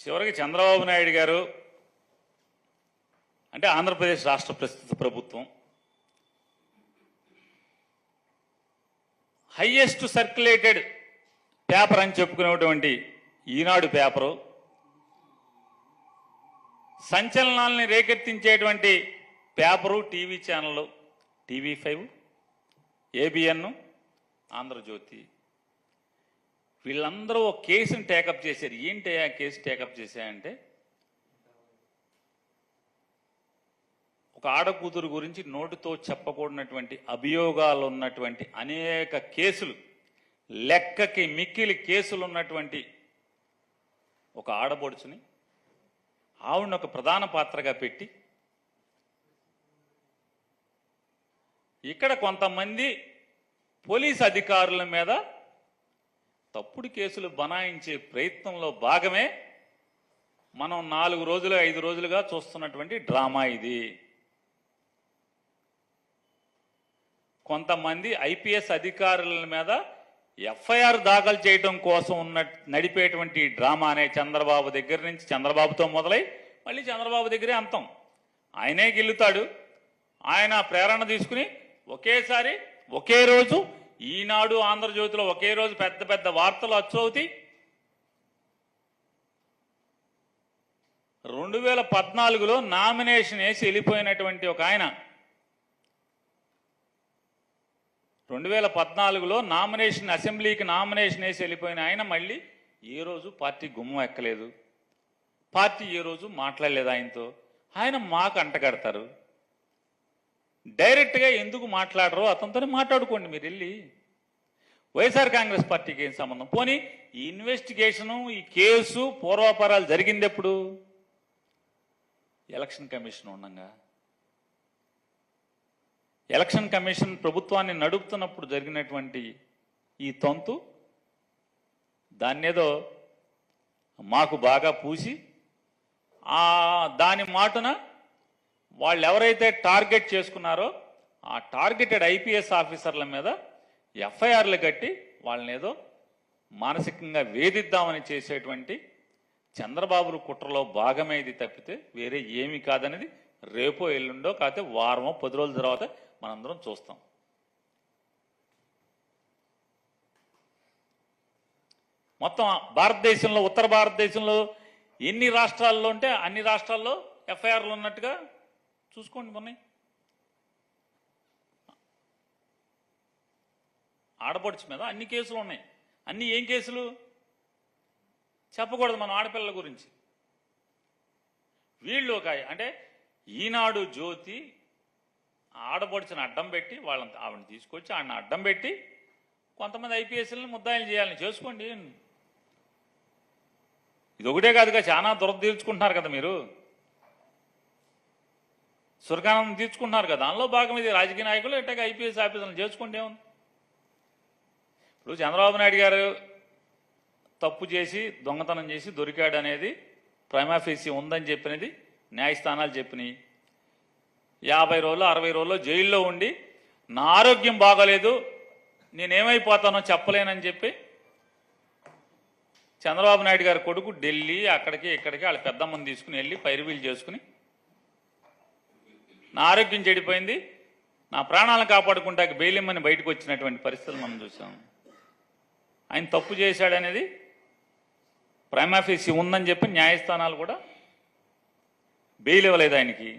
చివరికి చంద్రబాబు నాయుడు గారు అంటే ఆంధ్రప్రదేశ్ రాష్ట్ర ప్రస్తుత ప్రభుత్వం. హయ్యెస్ట్ సర్క్యులేటెడ్ పేపర్ అని చెప్పుకునేటువంటి ఈనాడు పేపరు. సంచలనాల్ని రేకెత్తించేటువంటి paper TV channel TV five ABN Andhra Jyothi. వీళ్ళందరూ ఒక కేసుని టేకప్ చేశారు. ఏంటి ఆ కేసు టేకప్ చేశాయంటే ఒక ఆడకూతురు గురించి నోటితో చెప్పకూడనటువంటి అభియోగాలు ఉన్నటువంటి అనేక కేసులు లెక్కకి మిక్కిలి కేసులు ఉన్నటువంటి ఒక ఆడబొడుచుని ఆవిడని ఒక ప్రధాన పాత్రగా పెట్టి ఇక్కడ కొంతమంది పోలీస్ అధికారుల మీద తప్పుడు కేసులు బనాయించే ప్రయత్నంలో భాగమే మనం నాలుగు రోజులు ఐదు రోజులుగా చూస్తున్నటువంటి డ్రామా ఇది. కొంతమంది ఐపీఎస్ అధికారుల మీద ఎఫ్ఐఆర్ దాఖలు చేయడం కోసం ఉన్న నడిపేటువంటి డ్రామా అనే చంద్రబాబు దగ్గర నుంచి చంద్రబాబుతో మొదలై మళ్ళీ చంద్రబాబు దగ్గరే అంతం. ఆయనే గెలుతాడు. ఆయన ప్రేరణ తీసుకుని ఒకేసారి ఒకే రోజు ఈనాడు ఆంధ్రజ్యోతిలో ఒకే రోజు పెద్ద పెద్ద వార్తలు అచ్చవుతాయి రెండు వేల పద్నాలుగులో నామినేషన్ వేసి వెళ్ళిపోయినటువంటి ఒక ఆయన. రెండు వేల పద్నాలుగులో నామినేషన్ అసెంబ్లీకి నామినేషన్ వేసి వెళ్ళిపోయిన ఆయన మళ్ళీ ఏ రోజు పార్టీ గుమ్మం ఎక్కలేదు. పార్టీ ఏ రోజు మాట్లాడలేదు ఆయనతో. ఆయన మాకు అంటగడతారు డైరెక్ట్గా ఎందుకు మాట్లాడరో అతనితోనే మాట్లాడుకోండి మీరు వెళ్ళి. వైఎస్ఆర్ కాంగ్రెస్ పార్టీకి ఏం సంబంధం? పోనీ ఈ ఇన్వెస్టిగేషను ఈ కేసు పూర్వాపరాలు జరిగింది ఎప్పుడు ఎలక్షన్ కమిషన్ ఉండగా. ఎలక్షన్ కమిషన్ ప్రభుత్వాన్ని నడుపుతున్నప్పుడు జరిగినటువంటి ఈ తంతు దాన్నేదో మాకు బాగా పూసి ఆ దాని మాటున వాళ్ళు ఎవరైతే టార్గెట్ చేసుకున్నారో ఆ టార్గెటెడ్ ఐపీఎస్ ఆఫీసర్ల మీద ఎఫ్ఐఆర్లు కట్టి వాళ్ళని ఏదో మానసికంగా వేధిద్దామని చేసేటువంటి చంద్రబాబు కుట్రలో భాగమే ఇది తప్పితే వేరే ఏమీ కాదనేది రేపో ఎల్లుండో కాకపోతే వారమో పది రోజుల తర్వాత మనందరం చూస్తాం. మొత్తం భారతదేశంలో ఉత్తర భారతదేశంలో ఎన్ని రాష్ట్రాల్లో ఉంటే అన్ని రాష్ట్రాల్లో ఎఫ్ఐఆర్లు ఉన్నట్టుగా చూసుకోండి మొన్న ఆడపడుచు మీద అన్ని కేసులు ఉన్నాయి. అన్ని ఏం కేసులు? చెప్పకూడదు మనం ఆడపిల్లల గురించి. వీళ్ళు ఒక అంటే ఈనాడు జ్యోతి ఆడపడుచుని అడ్డం పెట్టి వాళ్ళని ఆవిడని తీసుకొచ్చి ఆడిని అడ్డం పెట్టి కొంతమంది ఐపీఎస్ఎల్ని ముద్దాయిలు చేయాలని చేసుకోండి. ఇది ఒకటే కాదుగా చాలా దురద తీర్చుకుంటున్నారు కదా మీరు. సురకానందం తీర్చుకుంటున్నారు కదా. దానిలో భాగం ఇది రాజకీయ నాయకులు ఎట్టాగా ఐపీఎస్ ఆఫీసర్లు చేసుకుంటే ఉంది ఇప్పుడు చంద్రబాబు నాయుడు గారు తప్పు చేసి దొంగతనం చేసి దొరికాడు అనేది ప్రైమాఫీసీ ఉందని చెప్పినది న్యాయస్థానాలు చెప్పినాయి. యాభై రోజులు అరవై రోజులు జైల్లో ఉండి నా ఆరోగ్యం బాగోలేదు నేనేమైపోతానో చెప్పలేనని చెప్పి చంద్రబాబు నాయుడు గారి కొడుకు ఢిల్లీ అక్కడికి ఇక్కడికి వాళ్ళ పెద్దమ్మని తీసుకుని వెళ్ళి పైరువీలు చేసుకుని నా ఆరోగ్యం చెడిపోయింది నా ప్రాణాలను కాపాడుకుంటాక బెయిలిమ్మని బయటకు వచ్చినటువంటి పరిస్థితులు మనం చూసాం. ఆయన తప్పు చేశాడనేది ప్రైమాఫీసీ ఉందని చెప్పి న్యాయస్థానాలు కూడా బెయిల్ ఇవ్వలేదు ఆయనకి.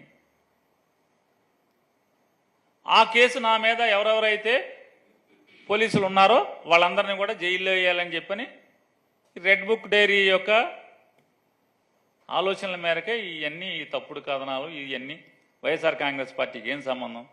ఆ కేసు నా మీద ఎవరెవరైతే పోలీసులు ఉన్నారో వాళ్ళందరినీ కూడా జైల్లో వేయాలని చెప్పని రెడ్ బుక్ డైరీ యొక్క ఆలోచనల మేరకే ఇవన్నీ ఈ తప్పుడు కథనాలు ఇవన్నీ వైఎస్ఆర్ కాంగ్రెస్ పార్టీకి ఏం సంబంధం?